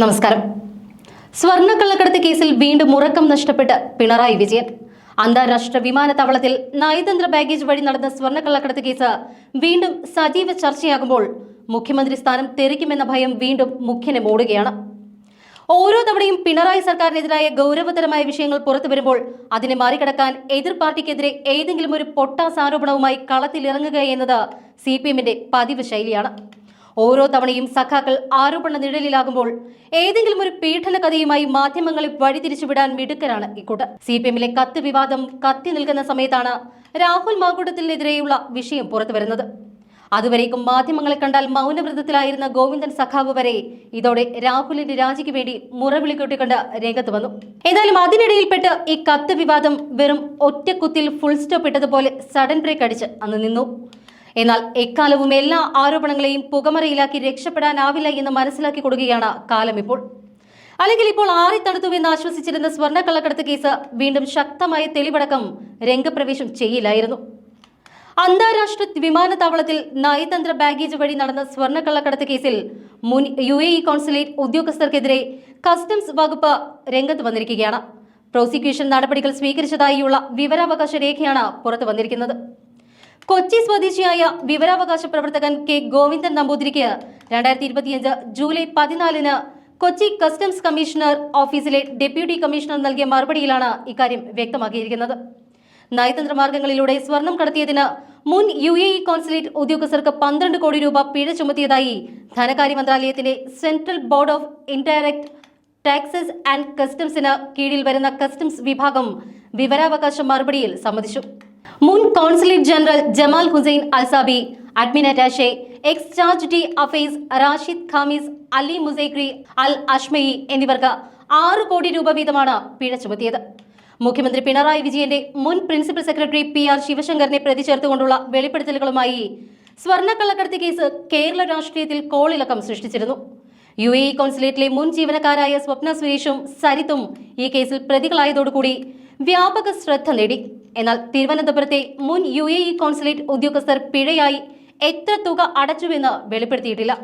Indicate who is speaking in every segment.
Speaker 1: നമസ്കാരം. സ്വർണക്കള്ളക്കടത്ത് കേസിൽ വീണ്ടും ഉറക്കം നഷ്ടപ്പെട്ട് പിണറായി വിജയൻ. അന്താരാഷ്ട്ര വിമാനത്താവളത്തിൽ നയതന്ത്ര ബാഗേജ് വഴി നടന്ന സ്വർണക്കള്ളക്കടത്ത് കേസ് വീണ്ടും സജീവ ചർച്ചയാകുമ്പോൾ മുഖ്യമന്ത്രി സ്ഥാനം തെറിക്കുമെന്ന ഭയം വീണ്ടും മുഖ്യനെ മൂടുകയാണ്. ഓരോ തവണയും പിണറായി സർക്കാരിനെതിരായ ഗൗരവതരമായ വിഷയങ്ങൾ പുറത്തു വരുമ്പോൾ അതിനെ മറികടക്കാൻ എതിർ പാർട്ടിക്കെതിരെ ഏതെങ്കിലും ഒരു പൊട്ടാസ് ആരോപണവുമായി കളത്തിലിറങ്ങുക എന്നത് സി പി എമ്മിന്റെ പതിവ് ശൈലിയാണ്. ഓരോ തവണയും സഖാക്കൾ ആരോപണ നിഴലിലാകുമ്പോൾ ഏതെങ്കിലും ഒരു പീഡന കഥയുമായി മാധ്യമങ്ങളെ വഴിതിരിച്ചുവിടാൻ മിടുക്കരാണ് ഇക്കൂട്ട് സി പി എമ്മിലെ കത്ത് വിവാദം കത്തി നിൽക്കുന്ന സമയത്താണ് രാഹുൽ മാങ്കൂട്ടത്തിനെതിരെയുള്ള വിഷയം പുറത്തുവരുന്നത്. അതുവരേക്കും മാധ്യമങ്ങളെ കണ്ടാൽ മൗനവ്രതത്തിലായിരുന്ന ഗോവിന്ദൻ സഖാവ് വരെ ഇതോടെ രാഹുലിന്റെ രാജിക്ക് വേണ്ടി മുറവിളി കൂട്ടിക്കൊണ്ട് രംഗത്ത് വന്നു. എന്നാലും അതിനിടയിൽപ്പെട്ട് ഈ കത്ത് വിവാദം വെറും ഒറ്റക്കുത്തിൽ ഫുൾ സ്റ്റോപ്പ് ഇട്ടതുപോലെ സഡൻ ബ്രേക്ക് അടിച്ച് അന്ന് നിന്നു. എന്നാൽ എക്കാലവും എല്ലാ ആരോപണങ്ങളെയും പുകമറയിലാക്കി രക്ഷപ്പെടാനാവില്ല എന്ന് മനസ്സിലാക്കി കൊടുക്കുകയാണ് കാലം ഇപ്പോൾ. അല്ലെങ്കിൽ ഇപ്പോൾ ആറിത്തണുത്തുവെന്ന് ആശ്വസിച്ചിരുന്ന സ്വർണക്കള്ളക്കടത്ത് കേസ് വീണ്ടും ശക്തമായ തെളിവടക്കം രംഗപ്രവേശം ചെയ്യില്ലായിരുന്നു. അന്താരാഷ്ട്ര വിമാനത്താവളത്തിൽ നയതന്ത്ര ബാഗേജ് വഴി നടന്ന സ്വർണക്കള്ളക്കടത്ത് കേസിൽ മുൻ യു എ ഇ കോൺസുലേറ്റ് ഉദ്യോഗസ്ഥർക്കെതിരെ കസ്റ്റംസ് വകുപ്പ് രംഗത്ത് വന്നിരിക്കുകയാണ്. പ്രോസിക്യൂഷൻ നടപടികൾ സ്വീകരിച്ചതായുള്ള വിവരാവകാശ രേഖയാണ് പുറത്തു വന്നിരിക്കുന്നത്. കൊച്ചി സ്വദേശിയായ വിവരാവകാശ പ്രവർത്തകൻ കെ ഗോവിന്ദൻ നമ്പൂതിരിക്ക് രണ്ടായിരത്തി ഇരുപത്തിയഞ്ച് ജൂലൈ പതിനാലിന് കൊച്ചി കസ്റ്റംസ് കമ്മീഷണർ ഓഫീസിലെ ഡെപ്യൂട്ടി കമ്മീഷണർ നൽകിയ മറുപടിയിലാണ് ഇക്കാര്യം വ്യക്തമാക്കിയിരിക്കുന്നത്. നയതന്ത്ര മാർഗങ്ങളിലൂടെ സ്വർണം കടത്തിയതിന് മുൻ യു എ ഇ കോൺസുലേറ്റ് ഉദ്യോഗസ്ഥർക്ക് പന്ത്രണ്ട് കോടി രൂപ പിഴ ചുമത്തിയതായി ധനകാര്യ മന്ത്രാലയത്തിന്റെ central board of indirect taxes and കസ്റ്റംസിന് കീഴിൽ വരുന്ന കസ്റ്റംസ് വിഭാഗം വിവരാവകാശ മറുപടിയിൽ സമ്മതിച്ചു. മുൻ consulate general Jamal Hussain Alsabi admin attaché ex charge affairs Rashid Khamis Ali Musaikri Al Ashmai എന്നിവർക്ക് ആറ് കോടി രൂപ വീതമാണ് പിഴ ചുമത്തിയത്. മുഖ്യമന്ത്രി പിണറായി വിജയന്റെ മുൻ പ്രിൻസിപ്പൽ സെക്രട്ടറി പി ആർ ശിവശങ്കറിനെ പ്രതി ചേർത്തുകൊണ്ടുള്ള വെളിപ്പെടുത്തലുകളുമായി സ്വർണക്കള്ളക്കടത്ത് കേസ് കേരള രാഷ്ട്രീയത്തിൽ കോളിളക്കം സൃഷ്ടിച്ചിരുന്നു. യു എ ഇ കോൺസുലേറ്റിലെ മുൻ ജീവനക്കാരായ സ്വപ്ന സുരേഷും സരിത്തും ഈ കേസിൽ പ്രതികളായതോടുകൂടി വ്യാപക ശ്രദ്ധ നേടി. എന്നാൽ തിരുവനന്തപുരത്തെ മുൻ യു എ ഇ കോൺസുലേറ്റ് ഉദ്യോഗസ്ഥർ പിഴയായി എത്ര തുക അടച്ചുവെന്ന് വെളിപ്പെടുത്തിയിട്ടില്ല.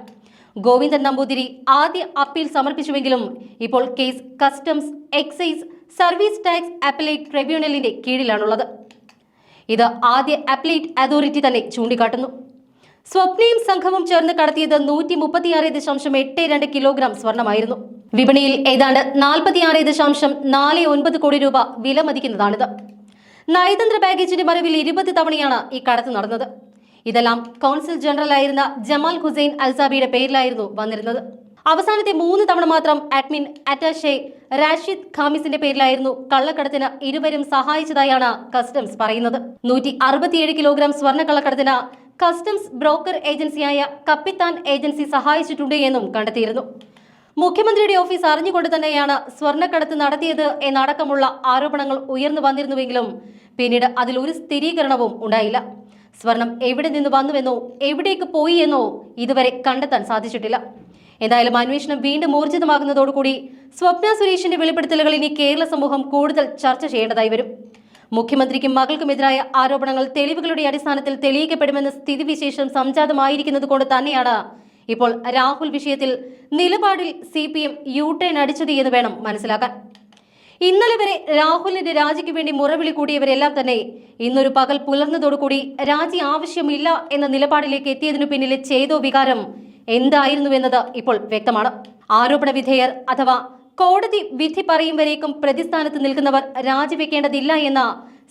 Speaker 1: ഗോവിന്ദൻ നമ്പൂതിരി ആദ്യ അപ്പീൽ സമർപ്പിച്ചുവെങ്കിലും ഇപ്പോൾ case customs excise service tax appellate ട്രിബ്യൂണലിന്റെ കീഴിലാണുള്ളത്. ഇത് ആദ്യ അപ്പലേറ്റ് അതോറിറ്റി തന്നെ ചൂണ്ടിക്കാട്ടുന്നു. സ്വപ്നയും സംഘവും ചേർന്ന് കടത്തിയത് നൂറ്റി മുപ്പത്തിയാറ് ദശാംശം എട്ട് രണ്ട് കിലോഗ്രാം സ്വർണമായിരുന്നു. വിപണിയിൽ ഏതാണ്ട് നാൽപ്പത്തിയാറ് ദശാംശം നാല് ഒൻപത് കോടി രൂപ വില മതിക്കുന്നതാണിത് നയതന്ത്ര പാക്കേജിന്റെ മറവിൽ ഇരുപത് തവണയാണ് ഈ കടത്ത് നടന്നത്. ഇതെല്ലാം കോൺസുൽ ജനറലായിരുന്ന ജമാൽ ഹുസൈൻ അൽസാബിയുടെ പേരിലായിരുന്നു വന്നിരുന്നത്. അവസാനത്തെ മൂന്ന് തവണ മാത്രം അഡ്മിൻ അറ്റാഷെ റാഷിദ് ഖാമിസിന്റെ പേരിലായിരുന്നു കള്ളക്കടത്തിന് ഇരുവരും സഹായിച്ചതായാണ് കസ്റ്റംസ് പറയുന്നത്. നൂറ്റി അറുപത്തിയേഴ് കിലോഗ്രാം സ്വർണ കള്ളക്കടത്തിന് കസ്റ്റംസ് ബ്രോക്കർ ഏജൻസിയായ കപ്പിത്താൻ ഏജൻസി സഹായിച്ചിട്ടുണ്ട് എന്നും കണ്ടെത്തിയിരുന്നു. മുഖ്യമന്ത്രിയുടെ ഓഫീസ് അറിഞ്ഞുകൊണ്ട് തന്നെയാണ് സ്വർണക്കടത്ത് നടത്തിയത് എന്നടക്കമുള്ള ആരോപണങ്ങൾ ഉയർന്നു വന്നിരുന്നുവെങ്കിലും പിന്നീട് അതിൽ ഒരു സ്ഥിരീകരണവും ഉണ്ടായില്ല. സ്വർണം എവിടെ നിന്ന് വന്നുവെന്നോ എവിടേക്ക് പോയി എന്നോ ഇതുവരെ കണ്ടെത്താൻ സാധിച്ചിട്ടില്ല. എന്തായാലും അന്വേഷണം വീണ്ടും ഊർജിതമാകുന്നതോടുകൂടി സ്വപ്ന സുരേഷിന്റെ വെളിപ്പെടുത്തലുകൾ ഇനി കേരള സമൂഹം കൂടുതൽ ചർച്ച ചെയ്യേണ്ടതായി വരും. മുഖ്യമന്ത്രിക്കും മകൾക്കുമെതിരായ ആരോപണങ്ങൾ തെളിവുകളുടെ അടിസ്ഥാനത്തിൽ തെളിയിക്കപ്പെടുമെന്ന സ്ഥിതിവിശേഷം സംജാതമായിരിക്കുന്നത് കൊണ്ട് തന്നെയാണ് ഇപ്പോൾ രാഹുൽ വിഷയത്തിൽ നിലപാടിൽ C P M U turn അടിച്ചത് എന്ന് വേണം മനസ്സിലാക്കാൻ. ഇന്നലെ വരെ രാഹുലിന്റെ രാജിക്ക് വേണ്ടി മുറവിളി കൂടിയവരെല്ലാം തന്നെ ഇന്നൊരു പകൽ പുലർന്നതോടുകൂടി രാജി ആവശ്യമില്ല എന്ന നിലപാടിലേക്ക് എത്തിയതിനു പിന്നിലെ ചെയ്തോ വികാരം എന്തായിരുന്നുവെന്നത് ഇപ്പോൾ വ്യക്തമാണ്. ആരോപണ വിധേയർ അഥവാ കോടതി വിധി പറയും വരേക്കും പ്രതിസ്ഥാനത്ത് നിൽക്കുന്നവർ രാജിവെക്കേണ്ടതില്ല എന്ന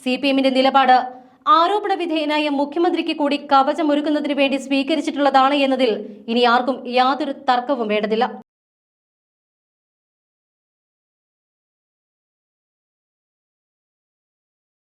Speaker 1: സി പി എമ്മിന്റെ നിലപാട് ആരോപണ വിധേയനായ മുഖ്യമന്ത്രിക്ക് കൂടി കവചമൊരുക്കുന്നതിന് വേണ്ടി സ്വീകരിച്ചിട്ടുള്ളതാണ് എന്നതിൽ ഇനി ആർക്കും യാതൊരു തർക്കവും വേണ്ടതില്ല.